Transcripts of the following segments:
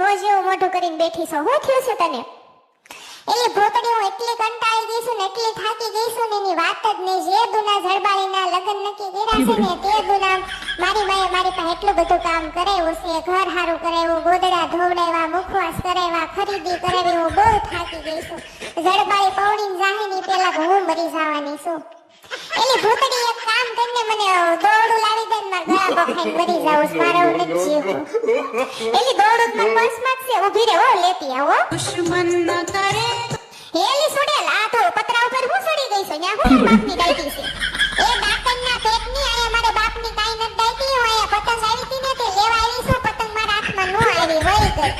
ભોજ જેવું કરીને બેઠી છો. હું થયું છે તને? એલી ભોતડી હું એટલી કંટાળી ગઈ છું ને, એટલી થાકી ગઈ છું એની વાત જ નહીં. જે દુના ઝડબાળીના લગ્ન નક્કી કર્યા છે ને, તે દુના મારી માએ મારી પાસે એટલું બધું કામ કરાવ્યું છે. ઘર હારું કરાવ્યું, ગોદડા ધોવડાવ્યા, મુખવાસ કરાવ્યા, ખરીદી કરાવી. હું બહુ થાકી ગઈ છું. ઝડબાળી પૌડી જાહેની પેલા હું મરી જવાની છું. એલી ભૂતડી એક કામ કરીને મને દોરડું લાવી દે ને મારા ગળા બખાઈને મરી જાઉં. મારે એવું નથી જીવવું એલી દોરડું તો પર્સમાં છે. ઊભી રહે હો લેતી આવો. દુશ્મન ન કરે એલી સુડેલ આ તો પતરા ઉપર હું સડી ગઈ છું. ન્યા હું બાપની ડાયટી છે? એ ડાકણના પેટની આયા મારે બાપની કાઈ ન ડાયટી હું આયા પતંગ આવી હતી ને તે લેવા આવી છું. પતંગ મારા હાથમાં નો આવી વહી ગઈ.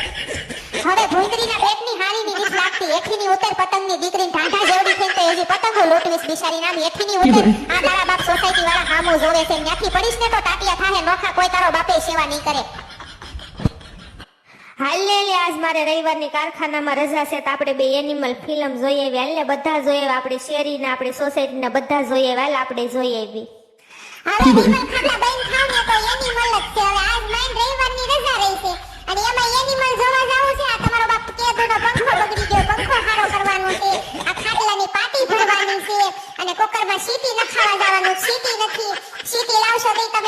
હવે ભૂંદરીના પેટની હારીની વીસ લાગતી. એઠીની ઉતર પતંગની દીકરીને ઢાંઢા જેવડી થઈને તો એજી પતંગો લૂંટવીશ બિચારી નામ એઠીની ઉતર આ તારા બાપ સોસાયટી વાળા હામો જોવે છે. ત્યાંથી પડીશ ને તો તાટિયા થાહે નોખા કોઈ તારો બાપે સેવા નહીં કરે. હાલે આજ મારે રવિવારની કારખાનામાં રજા છે તો આપણે બે એનિમલ ફિલ્મ જોઈએ આવી હાલે ને બધા જોઈએ આવી આપણે શેરીના આપણે સોસાયટીના બધા જોઈએ આવી હાલ આપણે જોઈએ આવી હવે એનિમલ ખાતા બંધ થાવ ને તો એનિમલ જ છે. હવે આજ માઈન રવિવારની રજા રહી છે. અને એમાં એનિમલ જોવા જાવું છે. આ તમારો બાપ કેદુનો પંખો બગડી ગયો. પંખો હારો કરવાનો છે.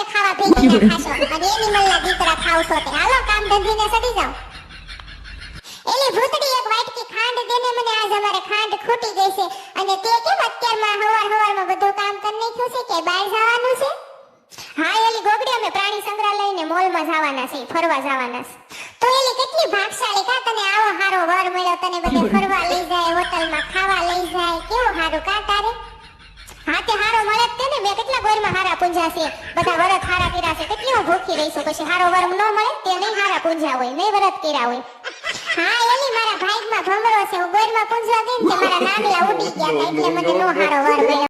તમે ખાવા ભેગી ના ખાશો અને એનિમલના દીકરા ખાવશો તે હાલો કામ ધંધીને સડી જાવ એલી ભૂતડી એક વાટકી ખાંડ દેને મને આજ અમારે ખાંડ ખૂટી ગઈ છે અને તે કેમ અત્યારમાં હવાર હવારમાં બધું કામ કરી નાખ્યું છે કે બહાર જવાનું છે હા એલી ગોગડી અમે પ્રાણી સંગ્રહાલયને મોલમાં જવાના છે ફરવા જવાના છે તો એલી કેટલી ભાગશાળી કા તને આવો હારો વર મળ્યો તને બધે ફરવા લઈ જાય હોટલમાં ખાવા લઈ જાય કેવું હારું કા તારે હા તે હારો મળે જ મેં કેટલા ગોરમાં હારા પૂંજા બધા વરત હારા કર્યા છે. તો કેવું ભૂખી રહીશું પછી હારો વર ન મળે તે નહીં હારા પૂંજા હોય, નહીં વરત કર્યા હોય. હા એલી મારા ભાઈમાં ભમરો છે. હું ગોરમાં પૂંજવા ગઈ ને મારા નાગલા ઉડી ગયા એટલે મને નો હારો વર મળ્યો.